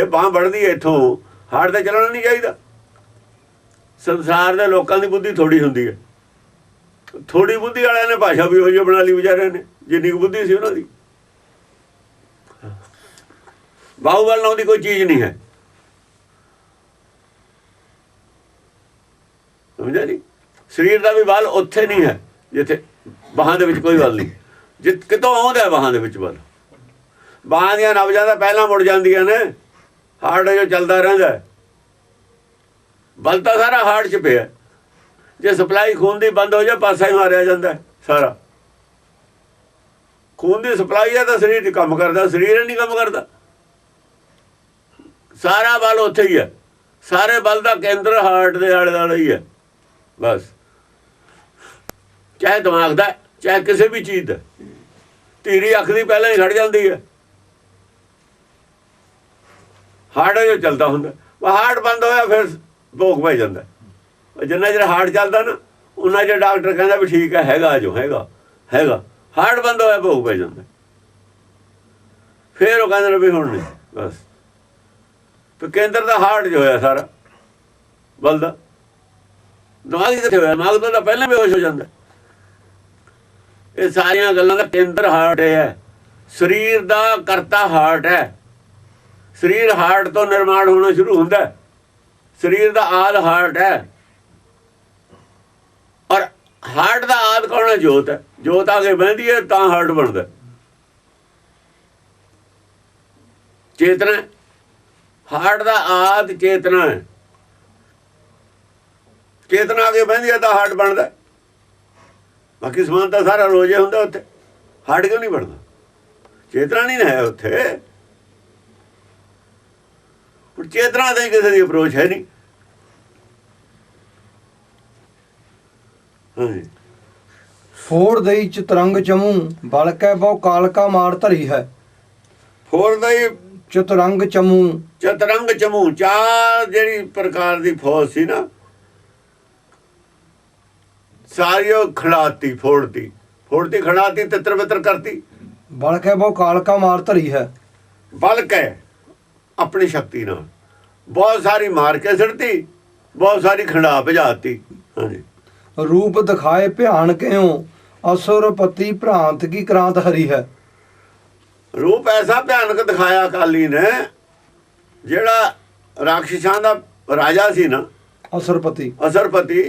ਜੇ ਬਾਹ ਵੜਦੀ ਇੱਥੋਂ, ਹਾੜ ਤੇ ਚੱਲਣਾ ਨਹੀਂ ਚਾਹੀਦਾ। ਸੰਸਾਰ ਦੇ ਲੋਕਾਂ ਦੀ ਬੁੱਧੀ ਥੋੜੀ ਹੁੰਦੀ ਹੈ। ਥੋੜੀ ਬੁੱਧੀ ਵਾਲਿਆਂ ਨੇ ਭਾਸ਼ਾ ਵੀ ਉਹ ਜਿਹੀ ਬਣਾ ਲਈ ਵਿਚਾਰਿਆਂ ਨੇ, ਜਿੰਨੀ ਕੁ ਬੁੱਧੀ ਸੀ ਉਹਨਾਂ ਦੀ। ਬਾਹੂਬਲ ਨਾਮ ਦੀ ਕੋਈ ਚੀਜ਼ ਨਹੀਂ ਹੈ। ਸਮਝਿਆ ਜੀ? ਸਰੀਰ ਦਾ ਵੀ ਬਲ ਉੱਥੇ ਨਹੀਂ ਹੈ, ਜਿੱਥੇ ਬਾਹਾਂ ਦੇ ਵਿੱਚ ਕੋਈ ਬਲ ਨਹੀਂ। ਜਿੱਤ ਕਿਤੋਂ ਆਉਂਦਾ ਬਾਹਾਂ ਦੇ ਵਿੱਚ ਬਲ। ਬਾਹਾਂ ਦੀਆਂ ਨਬਜ਼ਾਂ ਤਾਂ ਪਹਿਲਾਂ ਮੁੜ ਜਾਂਦੀਆਂ ਨੇ। ਹਾਰਟ ਜੋ ਚੱਲਦਾ ਰਹਿੰਦਾ ਬਲ ਤਾਂ ਸਾਰਾ ਹਾਰਟ 'ਚ ਪਿਆ। ਜੇ ਸਪਲਾਈ ਖੂਨ ਦੀ ਬੰਦ ਹੋ ਜਾ ਪਾਸਾ ਹੀ ਮਾਰਿਆ ਜਾਂਦਾ ਸਾਰਾ। ਖੂਨ ਦੀ ਸਪਲਾਈ ਹੈ ਤਾਂ ਸਰੀਰ 'ਚ ਕੰਮ ਕਰਦਾ, ਸਰੀਰ ਨਹੀਂ ਕੰਮ ਕਰਦਾ। ਸਾਰਾ ਬਲ ਉੱਥੇ ਹੀ ਹੈ। ਸਾਰੇ ਬਲ ਦਾ ਕੇਂਦਰ ਹਾਰਟ ਦੇ ਆਲੇ ਦੁਆਲੇ ਹੀ ਹੈ। ਬਸ। ਚਾਹੇ ਦਿਮਾਗ ਦਾ ਚਾਹੇ ਕਿਸੇ ਵੀ ਚੀਜ਼ ਦਾ ਧੀਰੀ ਅੱਖ ਦੀ ਪਹਿਲਾਂ ਹੀ ਖੜ ਜਾਂਦੀ ਹੈ। ਹਾਰਟ ਜੋ ਚੱਲਦਾ ਹੁੰਦਾ। ਉਹ ਹਾਰਟ ਬੰਦ ਹੋਇਆ ਫਿਰ ਭੋਗ ਪੈ ਜਾਂਦਾ। ਜਿੰਨਾ ਚਿਰ ਹਾਰਟ ਚੱਲਦਾ ਨਾ ਉਹਨਾਂ ਚਿਰ ਡਾਕਟਰ ਕਹਿੰਦਾ ਵੀ ਠੀਕ ਹੈ ਹੈਗਾ ਜੋ, ਹੈਗਾ ਹੈਗਾ। ਹਾਰਟ ਬੰਦ ਹੋਇਆ ਭੋਗ ਪੈ ਜਾਂਦਾ। ਫਿਰ ਉਹ ਕਹਿੰਦੇ ਨੇ ਵੀ ਹੁਣ ਨਹੀਂ, ਬਸ। ਤੇ ਕੇਂਦਰ ਦਾ ਹਾਰਟ ਜੋ ਹੋਇਆ ਸਾਰਾ ਬਲ ਦਾ ਦਿਮਾਗ ਕਿੱਥੇ ਹੋਇਆ? ਦਿਮਾਗ ਤਾਂ ਪਹਿਲਾਂ ਬੇਹੋਸ਼ ਹੋ ਜਾਂਦਾ। ਇਹ ਸਾਰੀਆਂ ਗੱਲਾਂ ਦਾ ਕੇਂਦਰ ਹਾਰਟ ਹੈ। ਸਰੀਰ ਦਾ ਕਰਤਾ ਹਾਰਟ ਹੈ। ਸਰੀਰ ਹਾਰਟ ਤੋਂ ਨਿਰਮਾਣ ਹੋਣਾ ਸ਼ੁਰੂ ਹੁੰਦਾ ਸਰੀਰ ਦਾ ਆਦ ਹਾਰਟ ਹੈ। ਔਰ ਹਾਰਟ ਦਾ ਆਦ ਕੌਣ ਹੈ? ਜੋਤ ਹੈ। ਜੋਤ ਆ ਕੇ ਬਹਿੰਦੀ ਹੈ, ਤਾਂ ਹਾਰਟ ਬਣਦਾ ਚੇਤਨਾ ਹਾਰਟ ਦਾ ਆਦ ਚੇਤਨਾ ਹੈ। ਚੇਤਨਾ ਆ ਕੇ ਬਹਿੰਦੀ ਹੈ, ਤਾਂ ਹਾਰਟ ਬਣਦਾ ਬਾਕੀ ਸਮਾਨ ਤਾਂ ਸਾਰਾ ਰੋਜ਼ੇ ਹੁੰਦਾ ਉੱਥੇ। ਹਾਰਟ ਕਿਉਂ ਨਹੀਂ ਬਣਦਾ? ਚੇਤਨਾ ਨਹੀਂ ਹੈ ਉੱਥੇ। ਹੁਣ ਚੇਤਨਾ ਦੇ ਕਿਸੇ ਦੀ ਅਪਰੋਚ ਹੈ ਨਹੀਂ। ਹਾਂਜੀ। ਫੋੜ ਦਈ ਚਤਰੰਗ ਚਮੂ ਬਲਕੈ ਬਹੁ ਕਾਲਕਾ ਮਾਰ ਧਰੀ ਹੈ। ਫੋਰ ਦਾ ਹੀ ਚਤਰੰਗ ਚਮੂ। ਚਤਰੰਗ ਚਮੂ ਚਾਰ ਜਿਹੜੀ ਪ੍ਰਕਾਰ ਦੀ ਫੌਜ ਸੀ ਨਾ ਸਾਰੀ ਉਹ ਖੜਾਤੀ ਫੋੜਤੀ। ਫੋੜਤੀ ਖੜਾਤੀ ਤਿੱਤਰ ਬਿੱਤਰ ਕਰਤੀ। ਬਲਕੈ ਬਹੁ ਕਾਲਕਾ ਮਾਰ ਧਰੀ ਹੈ। ਬਲ ਕੇ ਆਪਣੀ ਸ਼ਕਤੀ ਨਾਲ। ਬਹੁਤ ਸਾਰੀ ਮਾਰ ਕੇ ਸਿੜਤੀ ਬਹੁਤ ਸਾਰੀ ਖੰਡਾ ਭਜਾਤੀ। ਹਾਂਜੀ। ਰੂਪ ਦਿਖਾਏ ਭਿਆਨ ਕਿਉ? ਅਸੁਰਪਤੀ ਭ੍ਰਾਂਤ ਕੀ ਕ੍ਰਾਂਤ ਹਰੀ ਹੈ? ਰੂਪ ਐਸਾ ਭਿਆਨਕ ਦਿਖਾਇਆ ਕਾਲੀ ਨੇ ਜਿਹੜਾ ਰਾਖਸ਼ਾਂ ਦਾ ਰਾਜਾ ਸੀ ਨਾ। ਅਸੁਰਪਤੀ ਅਸਰਪਤੀ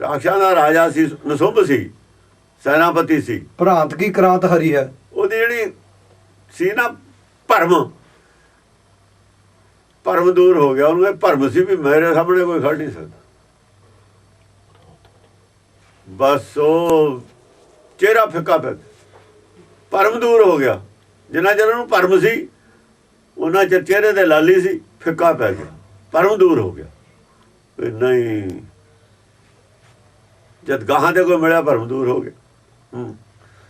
ਰਾਖਸ਼ਾਂ ਦਾ ਰਾਜਾ ਸੀ ਨਸੁੰਭ ਸੀ ਸੈਨਾਪਤੀ ਸੀ। ਭ੍ਰਾਂਤ ਕੀ ਕ੍ਰਾਂਤ ਹਰੀ ਹੈ? ਉਹਦੀ ਜਿਹੜੀ ਸੀ ਨਾ ਭਰਮ ਭਰਮ ਦੂਰ ਹੋ ਗਿਆ, ਉਹਨੂੰ ਇਹ ਭਰਮ ਸੀ ਵੀ ਮੇਰੇ ਸਾਹਮਣੇ ਕੋਈ ਖੜ ਨਹੀਂ ਸਕਦਾ। ਬਸ ਉਹ ਚਿਹਰਾ ਫਿੱਕਾ ਪੈ ਗਿਆ ਭਰਮ ਦੂਰ ਹੋ ਗਿਆ। ਜਿੰਨਾ ਚਿਰ ਉਹਨੂੰ ਭਰਮ ਸੀ ਉਹਨਾਂ ਚਿਰ ਚਿਹਰੇ ਤੇ ਲਾਲੀ ਸੀ, ਫਿੱਕਾ ਪੈ ਗਿਆ। ਭਰਮ ਦੂਰ ਹੋ ਗਿਆ। ਨਹੀਂ, ਜਦ ਗਾਹਾਂ ਤੇ ਕੋਈ ਮਿਲਿਆ, ਭਰਮ ਦੂਰ ਹੋ ਗਿਆ। ਹੂੰ।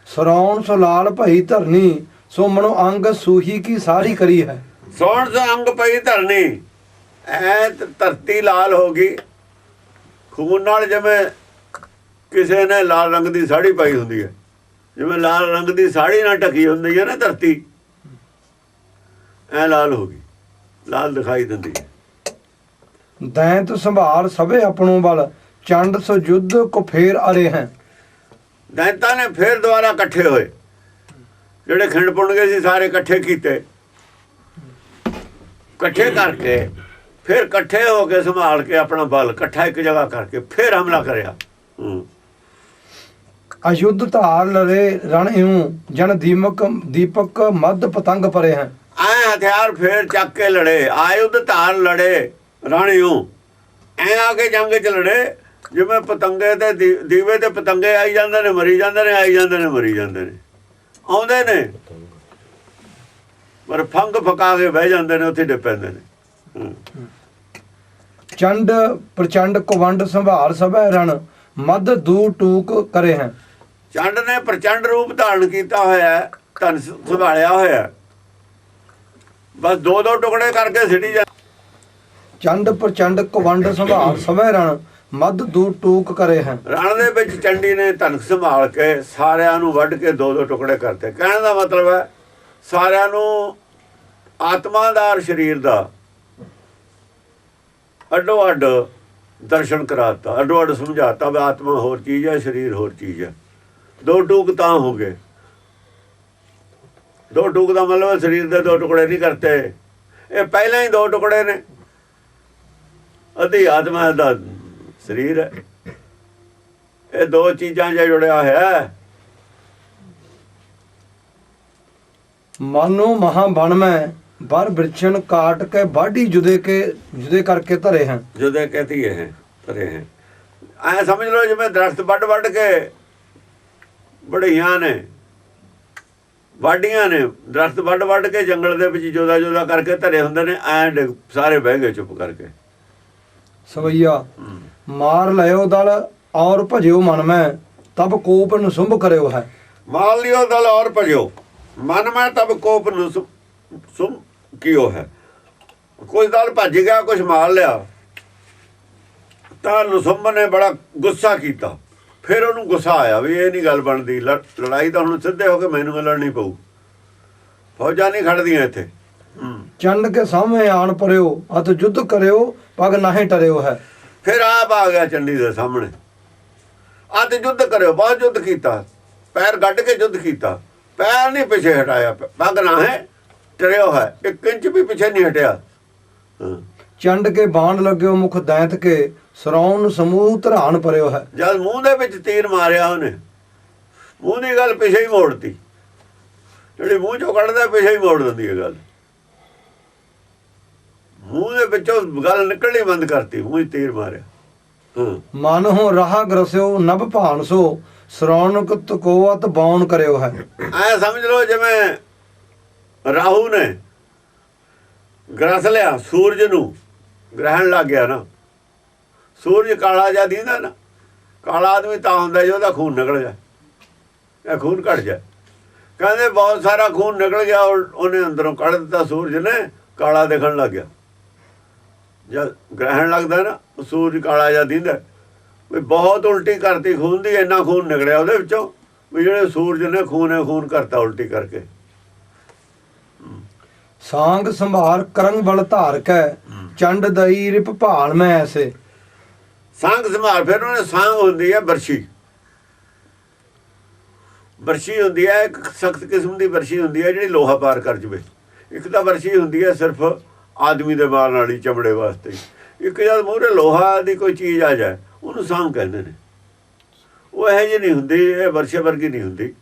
ਸਰੌਣ ਸੋ ਲਾਲ ਭਈ ਧਰਨੀ, ਸੋ ਮਨੋ ਅੰਗ ਸੂਹੀ ਕੀ ਸਾਰੀ ਕਰੀ ਹੈ। ਸੋਹਣ ਸੋ ਅੰਗ ਪਈ ਧਰਨੀ। ਐ ਧਰਤੀ ਲਾਲ ਹੋ ਗਈ। ਖੂਨ ਨਾਲ ਜਿਵੇਂ ਕਿਸੇ ਨੇ ਲਾਲ ਰੰਗ ਦੀ ਸਾੜੀ ਪਾਈ ਹੁੰਦੀ ਹੈ। ਜਿਵੇਂ ਲਾਲ ਰੰਗ ਦੀ ਸਾੜੀ ਨਾਲ ਢਕੀ ਹੁੰਦੀ ਹੈ ਨਾ ਧਰਤੀ। ਐ ਲਾਲ ਹੋ ਗਈ। ਲਾਲ ਦਿਖਾਈ ਦਿੰਦੀ ਹੈ। ਦੈਂਤ ਸੰਭਾਲ ਸਭੇ ਆਪਣੋ ਬਲ ਚੰਡ ਸੋ ਯੁੱਧ ਕੋ ਫੇਰ ਅਰੇ ਹੈ। ਦੈਂਤਾਂ ਨੇ ਫੇਰ ਦੁਬਾਰਾ ਇਕੱਠੇ ਹੋਏ। ਜਿਹੜੇ ਖਿੰਡ ਪੁੰਡ ਗਏ ਸੀ ਸਾਰੇ ਇਕੱਠੇ ਕੀਤੇ। ਇਕੱਠੇ ਕਰਕੇ ਫਿਰ ਇਕੱਠੇ ਹੋ ਕੇ ਸੰਭਾਲ ਕੇ ਆਪਣਾ ਬਲ ਇਕੱਠਾ ਇੱਕ ਜਗ੍ਹਾ ਕਰਕੇ ਫਿਰ ਹਮਲਾ ਕਰਿਆ। ਅਯੁੱਧ ਧਾਰ ਲਰੇ ਰਣ ਇਉ ਜਨ ਦੀਮਕ ਦੀਪਕ ਮਦ ਪਤੰਗ ਪਰੇ ਹੈ ਐ ਹਥਿਆਰ ਫੇਰ ਚੱਕ ਕੇ ਲੜੇ ਆਯੁਧ ਧਾਰ ਲੜੇ ਰਾਣਿਓ ਐ ਆ ਕੇ ਜੰਗ ਚ ਲੜੇ ਜਿਵੇਂ ਪਤੰਗੇ ਤੇ ਦੀਵੇ ਤੇ ਪਤੰਗੇ ਆਈ ਜਾਂਦੇ ਨੇ ਮਰੀ ਜਾਂਦੇ ਨੇ ਆਈ ਜਾਂਦੇ ਨੇ ਮਰੀ ਜਾਂਦੇ ਨੇ। ਆਉਂਦੇ ਨੇ। ਪਰ ਫੰਗ ਫਕਾ ਕੇ ਬਹਿ ਜਾਂਦੇ ਨੇ ਉੱਥੇ ਪੈਂਦੇ ਨੇ। ਚੰਡ ਪ੍ਰਚੰਡ ਕੁਵੰਡ ਸੰਭਾਲ ਸਭੈ ਰਣ ਮਦ ਦੂ ਟੂਕ ਕਰੇ ਹੈ ਚੰਡ ਨੇ ਪ੍ਰਚੰਡ ਰੂਪ ਧਾਰਨ ਕੀਤਾ ਹੋਇਆ ਹੈ, ਧਨ ਸੰਭਾਲਿਆ ਹੋਇਆ। ਬਸ ਦੋ ਦੋ ਟੁਕੜੇ ਕਰਕੇ ਸਿੱਟੀ ਜਾ ਚੰਡ ਪ੍ਰਚੰਡ ਕੁਵੰਡ ਸੰਭਾਲ ਸਭੈ ਰਣ ਮਦ ਦੂ ਟੂਕ ਕਰੇ ਹੈ ਰਣ ਦੇ ਵਿੱਚ ਚੰਡੀ ਨੇ ਧਨਕ ਸੰਭਾਲ ਕੇ ਸਾਰਿਆਂ ਨੂੰ ਵੱਢ ਕੇ ਦੋ ਦੋ ਟੁਕੜੇ ਕਰਤੇ ਕਹਿਣ ਦਾ ਮਤਲਬ ਹੈ ਸਾਰਿਆਂ ਨੂੰ ਆਤਮਾ ਦਾ ਔਰ ਸਰੀਰ ਦਾ ਅੱਡੋ ਅੱਡ ਦਰਸ਼ਨ ਕਰਾਤਾ, ਅੱਡੋ ਅੱਡ ਸਮਝਾਤਾ ਵੀ ਆਤਮਾ ਹੋਰ ਚੀਜ਼ ਹੈ, ਸਰੀਰ ਹੋਰ ਚੀਜ਼ ਹੈ। ਦੋ ਟੂਕ ਤਾਂ ਹੋ ਗਏ। ਦੋ ਟੂਕ ਦਾ ਮਤਲਬ ਸਰੀਰ ਦੇ ਦੋ ਟੁਕੜੇ ਨਹੀਂ ਕਰਤੇ। ਇਹ ਪਹਿਲਾਂ ਹੀ ਦੋ ਟੁਕੜੇ ਨੇ। ਅਧੀ ਆਤਮਾ ਦਾ ਸਰੀਰ ਹੈ। ਇਹ ਦੋ ਚੀਜ਼ਾਂ 'ਚ ਜੁੜਿਆ ਹੋਇਆ ਹੈ ਮਾਨੋ ਮਹਾ ਬਣ ਮੈਂ ਬਰ ਬਿਰਛਣ ਕਾਟ ਕੇ ਬਾਢੀ ਜੁਦੇ ਕੇ ਜੁਦੇ ਕਰਕੇ ਧਰੇ ਹਨ ਜੁਦੇ ਕਹਤੀ ਹੈ ਤਰੇ ਹੈ। ਐ ਸਮਝ ਲਓ ਜਿਵੇਂ ਦਰਖਤ ਵੱਡ ਵੱਡ ਕੇ ਬੜੀਆਂ ਨੇ ਵਾਡੀਆਂ ਨੇ ਦਰਖਤ ਵੱਡ ਵੱਡ ਕੇ ਜੰਗਲ ਦੇ ਵਿੱਚ ਜੋਦਾ ਜੋਦਾ ਕਰਕੇ ਧਰੇ ਹੁੰਦੇ ਨੇ ਐਂ ਸਾਰੇ ਬਹਿ ਗਏ ਚੁੱਪ ਕਰਕੇ। ਸਵਈਆ ਮਾਰ ਲਿਓ ਦਲ ਔਰ ਭਜਿਓ ਮਨ ਮੈਂ ਤਬ ਕੋਪ ਨਸੁੰਭ ਕਰਿਓ ਹੈ। ਮਾਲ ਲਿਓ ਦਲ ਔਰ ਭਜੋ ਮਨ ਮੈਂ ਤਬ ਕੋਪ ਨੂੰ ਸੁ- ਸੁਮ ਕਿਉ ਹੈ। ਕੋਈ ਦਲ ਭੱਜ ਗਿਆ ਕੁਝ ਮਾਲ ਲਿਆ ਤਾਂ ਨੁਸੰਬ ਨੇ ਬੜਾ ਗੁੱਸਾ ਕੀਤਾ। ਫਿਰ ਉਹਨੂੰ ਗੁੱਸਾ ਆਇਆ ਵੀ ਇਹ ਨਹੀਂ ਗੱਲ ਬਣਦੀ ਲੜ- ਲੜਾਈ ਤਾਂ ਹੁਣ ਸਿੱਧੇ ਹੋ ਕੇ ਮੈਨੂੰ ਲੜਨੀ ਪਊ। ਫੌਜਾਂ ਨਹੀਂ ਖੜਦੀਆਂ ਇੱਥੇ। ਚੰਡ ਕੇ ਸਾਹਮਣੇ ਆਣ ਪਰਿਓ ਅਤ ਯੁੱਧ ਕਰਿਓ ਪਗ ਨਾਹੀਂ ਟਰਿਓ ਹੈ। ਫਿਰ ਆਪ ਆ ਗਿਆ ਚੰਡੀ ਦੇ ਸਾਹਮਣੇ। ਆ ਤੇ ਯੁੱਧ ਕਰਿਓ ਬਹੁਤ ਯੁੱਧ ਕੀਤਾ। ਪੈਰ ਗੱਡ ਕੇ ਯੁੱਧ ਕੀਤਾ। ਪੈਰ ਨਹੀਂ ਪਿੱਛੇ ਹਟਾਇਆ। ਪੱਗ ਨਾ ਹੈ ਟਰਿਓ ਹੈ ਇੱਕ ਇੰਚ ਵੀ ਪਿੱਛੇ ਨਹੀਂ ਹਟਿਆ। ਚੰਡ ਕੇ ਬਾਣ ਲੱਗਿਓ ਮੁਖ ਦੈਂਤ ਕੇ ਸਰੌਣ ਸਮੂਹ ਧਰਾਨ ਪਰਿਓ ਹੈ। ਜਦ ਮੂੰਹ ਦੇ ਵਿੱਚ ਤੀਰ ਮਾਰਿਆ ਉਹਨੇ ਮੂੰਹ ਦੀ ਗੱਲ ਪਿੱਛੇ ਹੀ ਮੋੜਤੀ। ਜਿਹੜੀ ਮੂੰਹ ਚੋਂ ਕੱਢਦਾ ਪਿੱਛੇ ਹੀ ਮੋੜ ਦਿੰਦੀ ਹੈ ਗੱਲ। ਮੂੰਹ ਦੇ ਵਿੱਚੋਂ ਗੱਲ ਨਿਕਲਣੀ ਬੰਦ ਕਰਤੀ ਮੂੰਹ ਤੀਰ ਮਾਰਿਆ। ਮਨ ਹੋ ਰਹਾ ਗਰਸਿਓ ਨਭ ਭਾਨਸੋ ਸਰੌਣਕ ਤਕੋਵਤ ਬੌਣ ਕਰਿਓ ਹੈ। ਐ ਸਮਝ ਲਓ ਜਿਵੇਂ ਰਾਹੂ ਨੇ ਗ੍ਰਸ ਲਿਆ ਸੂਰਜ ਨੂੰ, ਗ੍ਰਹਿਣ ਲੱਗ ਗਿਆ ਨਾ। ਸੂਰਜ ਕਾਲਾ ਜਿਹਾ ਦੀਂਦਾ ਨਾ, ਕਾਲਾ ਆਦਮੀ ਤਾਂ ਹੁੰਦਾ ਜੇ ਉਹਦਾ ਖੂਨ ਨਿਕਲ ਜਾ ਇਹ ਖੂਨ ਘਟ ਜਾ ਕਹਿੰਦੇ ਬਹੁਤ ਸਾਰਾ ਖੂਨ ਨਿਕਲ ਗਿਆ ਉਹਨੇ ਅੰਦਰੋਂ ਕੱਢ ਦਿੱਤਾ ਸੂਰਜ ਨੇ, ਕਾਲਾ ਦਿਖਣ ਲੱਗ ਗਿਆ। ਜਦ ਗ੍ਰਹਿਣ ਲੱਗਦਾ ਨਾ ਉਹ ਸੂਰਜ ਕਾਲਾ ਜਿਹਾ ਦੀਂਦਾ। ਵੀ ਬਹੁਤ ਉਲਟੀ ਕਰਤੀ ਖੂਨ ਦੀ ਇੰਨਾ ਖੂਨ ਨਿਕਲਿਆ ਉਹਦੇ ਵਿੱਚੋਂ ਵੀ ਜਿਹੜੇ ਸੂਰਜ ਨੇ ਖੂਨ ਹੈ ਖੂਨ ਕਰਤਾ ਉਲਟੀ ਕਰਕੇ। ਸਾੰਗ ਸੰਭਾਰ ਕਰੰਗ ਬਲ ਧਾਰ ਕੈ ਚੰਡ ਦਈ ਰਿਪ ਭਾਲ ਮੈਂ ਐਸੇ। ਸੰਗ ਸੰਭਾਲ ਫਿਰ ਉਹਨੇ ਸੰਗ ਹੁੰਦੀ ਹੈ ਬਰਸ਼ੀ। ਬਰਸ਼ੀ ਹੁੰਦੀ ਹੈ ਇੱਕ ਸਖਤ ਕਿਸਮ ਦੀ ਬਰਸ਼ੀ ਹੁੰਦੀ ਹੈ ਜਿਹੜੀ ਲੋਹਾ ਪਾਰ ਕਰ ਜਵੇ। ਇੱਕ ਤਾਂ ਬਰਸ਼ੀ ਹੁੰਦੀ ਹੈ ਸਿਰਫ ਆਦਮੀ ਦੇ ਮਾਰਨ ਵਾਲੀ ਚਮੜੇ ਵਾਸਤੇ। ਇੱਕ ਜਦ ਮੂਹਰੇ ਲੋਹਾ ਦੀ ਕੋਈ ਚੀਜ਼ ਆ ਜਾਏ ਉਹਨੂੰ ਸੰਗ ਕਹਿੰਦੇ ਨੇ। ਉਹ ਇਹ ਜਿਹੀ ਨਹੀਂ ਹੁੰਦੀ, ਇਹ ਵਰਸ਼ੇ ਵਰਗੀ ਨਹੀਂ ਹੁੰਦੀ।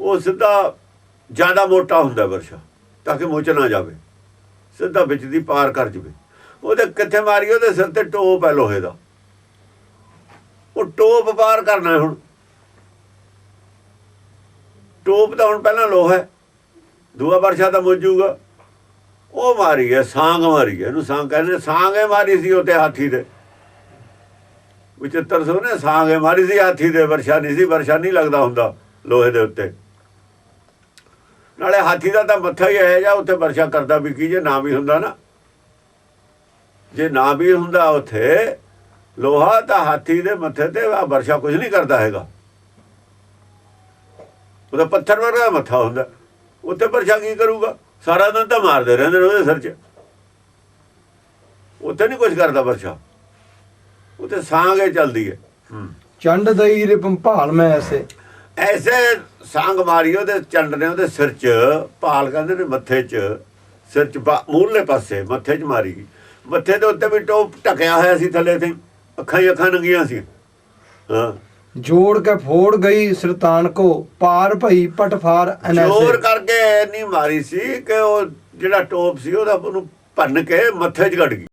ਉਹ ਸਿੱਧਾ ਜ਼ਿਆਦਾ ਮੋਟਾ ਹੁੰਦਾ ਵਰਸ਼ਾ, ਤਾਂ ਕਿ ਮੁੱਚ ਨਾ ਜਾਵੇ। ਸਿੱਧਾ ਵਿੱਚ ਦੀ ਪਾਰ ਕਰ ਜਵੇ। ਉਹਦੇ ਕਿੱਥੇ ਮਾਰੀ ਉਹਦੇ ਸਿਰ ਤੇ ਟੋਪ ਹੈ ਲੋਹੇ ਦਾ। ਉਹ ਟੋਪ ਪਾਰ ਕਰਨਾ ਹੁਣ। ਟੋਪ ਤਾਂ ਹੁਣ ਪਹਿਲਾਂ ਲੋਹਾ ਹੈ। ਦੂਆ ਵਰਸ਼ਾ ਤਾਂ ਮੁੱਜੂਗਾ ਉਹ ਮਾਰੀ ਹੈ, ਸਾਂਗ ਮਾਰੀ ਹੈ। ਇਹਨੂੰ ਸਾਂਗ ਕਹਿੰਦੇ ਸਾਂਗ ਸਾਂਗੇ ਮਾਰੀ ਸੀ ਉੱਤੇ ਹਾਥੀ ਦੇ। ਵਿਚਿੱਤਰ ਸੋ ਨੇ, ਸਾਂਗੇ ਮਾਰੀ ਸੀ ਹਾਥੀ ਦੇ ਵਰਸ਼ਾ ਨਹੀਂ ਸੀ, ਵਰਸ਼ਾ ਨਹੀਂ ਲੱਗਦਾ ਹੁੰਦਾ ਲੋਹੇ ਦੇ ਉੱਤੇ। ਨਾਲੇ ਹਾਥੀ ਦਾ ਤਾਂ ਮੱਥਾ ਹੀ ਹੈ ਜਾਂ ਉੱਥੇ ਵਰਸ਼ਾ ਕਰਦਾ ਵੀ ਕੀ, ਜੇ ਨਾ ਵੀ ਹੁੰਦਾ ਨਾ। ਜੇ ਨਾ ਵੀ ਹੁੰਦਾ ਉੱਥੇ, ਲੋਹਾ ਤਾਂ ਹਾਥੀ ਦੇ ਮੱਥੇ ਤੇ ਆ, ਵਰਸ਼ਾ ਕੁਝ ਨਹੀਂ ਕਰਦਾ ਹੈਗਾ। ਉਹਦਾ ਪੱਥਰ ਵਰਗਾ ਮੱਥਾ ਹੁੰਦਾ। ਉੱਥੇ ਵਰਸ਼ਾ ਕੀ ਕਰੂਗਾ? ਸਾਰਾ ਦਿਨ ਤਾਂ ਮਾਰਦੇ ਰਹਿੰਦੇ ਨੇ ਉਹਦੇ ਸਿਰ 'ਚ। ਉੱਥੇ ਨਹੀਂ ਕੁਝ ਕਰਦਾ ਵਰਸ਼ਾ। ਉੱਥੇ ਸਾਂਗੇ ਚੱਲਦੀ ਹੈ। ਚੰਡ ਦਈ ਰਿਪ ਭਾਲ ਮੈਂ ਐਸੇ। ਐਸੇ ਸੰਗ ਮਾਰੀ ਉਹਦੇ ਚੰਡ ਨੇ ਉਹਦੇ ਸਿਰ 'ਚ ਭਾਲ ਕਹਿੰਦੇ ਨੇ ਮੱਥੇ 'ਚ ਸਿਰ 'ਚ ਮੂਹਰਲੇ ਪਾਸੇ ਮੱਥੇ 'ਚ ਮਾਰੀ। ਮੱਥੇ ਦੇ ਉੱਤੇ ਵੀ ਟੋਪ ਟਕਿਆ ਹੋਇਆ ਸੀ ਥੱਲੇ ਤੇ ਅੱਖਾਂ ਹੀ ਅੱਖਾਂ ਨੰਗੀਆਂ ਸੀ। ਹਾਂ। ਜੋੜ ਕੇ ਫੋੜ ਗਈ ਸਰਤਾਨ ਕੋ ਪਾਰ ਭਈ ਪਟਫਾਰ ਜ਼ੋਰ ਅਨੈਸੇ। ਕਰਕੇ ਨਹੀਂ ਮਾਰੀ ਸੀ ਕਿ ਉਹ ਜਿਹੜਾ ਟੋਪ ਸੀ ਉਹਦਾ ਉਹਨੂੰ ਭੰਨ ਕੇ ਮੱਥੇ 'ਚ ਗੜ ਗਈ।